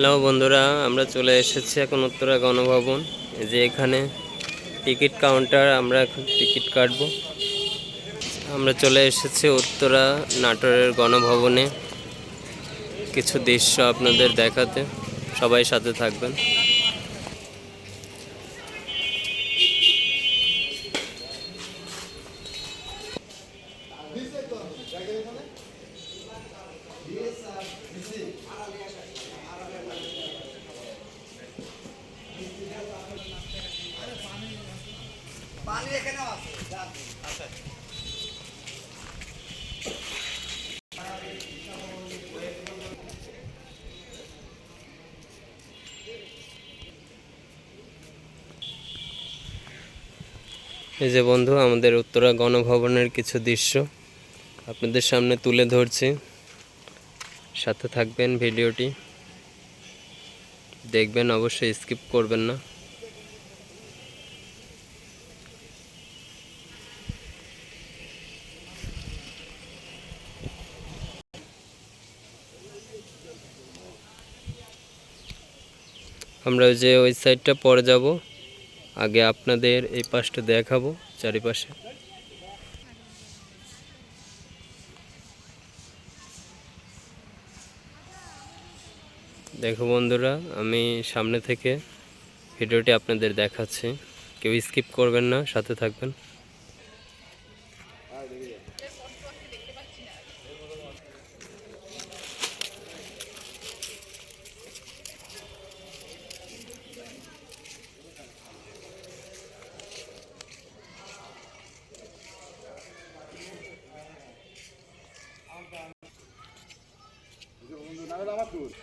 Hello বন্ধুরা, আমরা চলে এসেছি এখন উত্তরা গণভবন। যে এখানে টিকিট কাউন্টার, আমরা এখন টিকিট কাটবো। আমরা চলে এসেছি উত্তরা নাটোরের গণভবনে। কিছু দৃশ্য আপনাদের দেখাতে, সবাই সাথে থাকবেন। পানি এখানেও আছে যান। এই যে বন্ধু আমাদের উত্তরা গণভবনের কিছু দৃশ্য আপনাদের সামনে তুলে ধরছি। সাথে থাকবেন ভিডিওটি। দেখবেন অবশ্যই স্কিপ করবেন না। আমরা ওই যে ওই সাইডটা পরে যাব। আগে আপনাদের এই পাশটা দেখাবো চারিপাশে। দেখো বন্ধুরা, আমি সামনে থেকে ভিডিওটি আপনাদের দেখাচ্ছি। কেউ স্কিপ করবেন না, সাথে থাকবেন। tudo.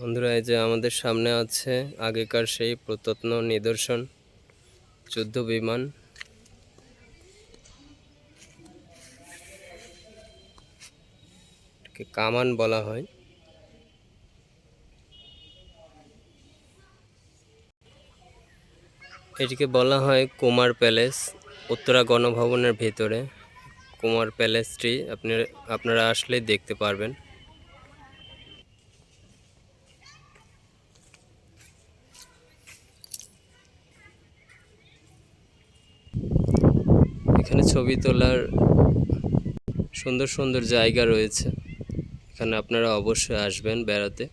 বন্ধুরা, এই যে আমাদের সামনে আছে আগেকার সেই প্রত্নত্ন নিদর্শন, যুদ্ধ বিমান। কামান বলা হয়। এটিকে বলা হয় কুমার প্যালেস, উত্তরা গণভবনের ভেতরে। কুমার প্যালেসটি আপনি, আপনারা আসলেই দেখতে পারবেন। এখানে ছবি তোলার সুন্দর সুন্দর জায়গা রয়েছে। এখানে আপনারা অবশ্যই আসবেন বেড়াতে।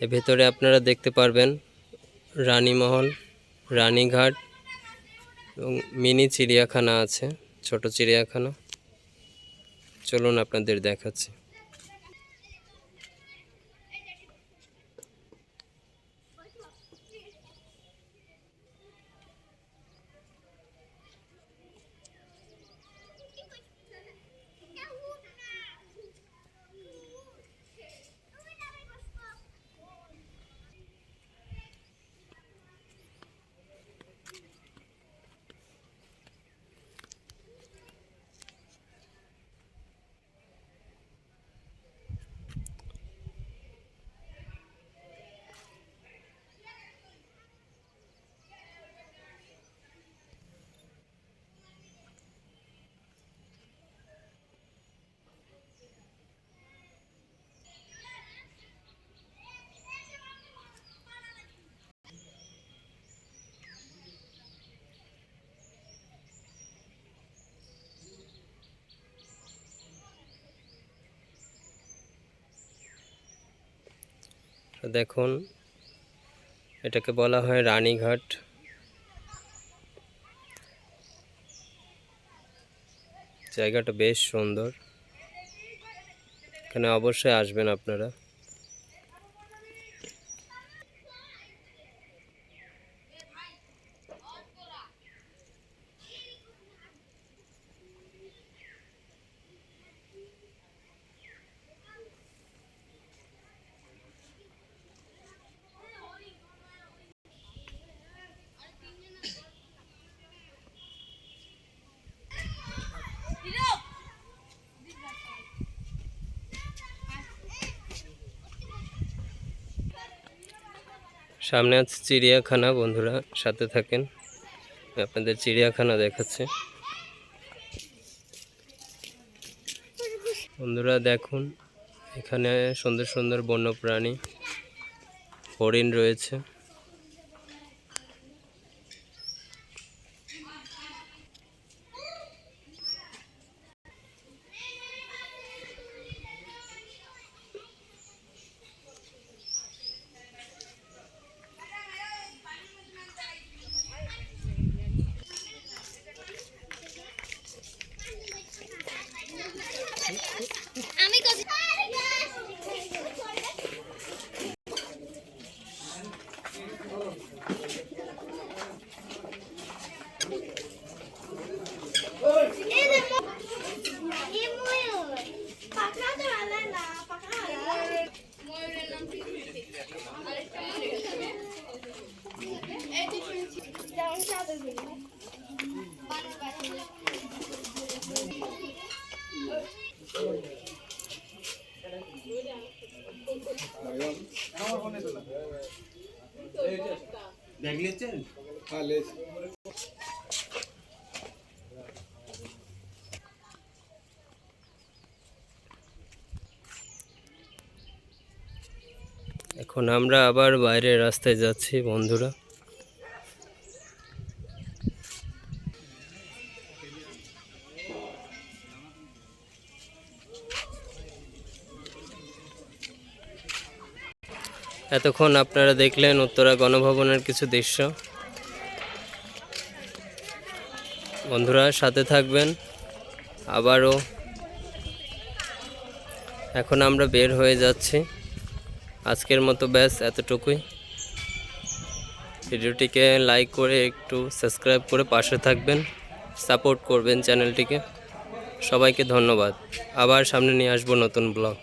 এর ভেতরে আপনারা দেখতে পারবেন রানীমহল, রানীঘাট এবং মিনি চিড়িয়াখানা আছে, ছোট চিড়িয়াখানা। চলুন আপনাদের দেখাচ্ছি। দেখুন এটাকে বলা হয় রানীঘাট। জায়গাটা বেশ সুন্দর। এখানে অবশ্যই আসবেন আপনারা। সামনে আছে চিড়িয়াখানা, বন্ধুরা সাথে থাকেন। আপনাদের চিড়িয়াখানা দেখাচ্ছে। বন্ধুরা দেখুন, এখানে সুন্দর সুন্দর বন্য প্রাণী হরিণ রয়েছে। এখন আমরা আবার বাইরের রাস্তায় যাচ্ছি বন্ধুরা। এতক্ষণ আপনারা দেখলেন উত্তরা গণভবনের কিছু দৃশ্য। বন্ধুরা, সাথে থাকবেন। আবারও এখন আমরা বের হয়ে যাচ্ছি। আজকের মতো ব্যাস, এতটুকুই। ভিডিওটিকে লাইক করে একটু সাবস্ক্রাইব করে পাশে থাকবেন। সাপোর্ট করবেন চ্যানেলটিকে। সবাইকে ধন্যবাদ। আবার সামনে নিয়ে আসব নতুন ব্লগ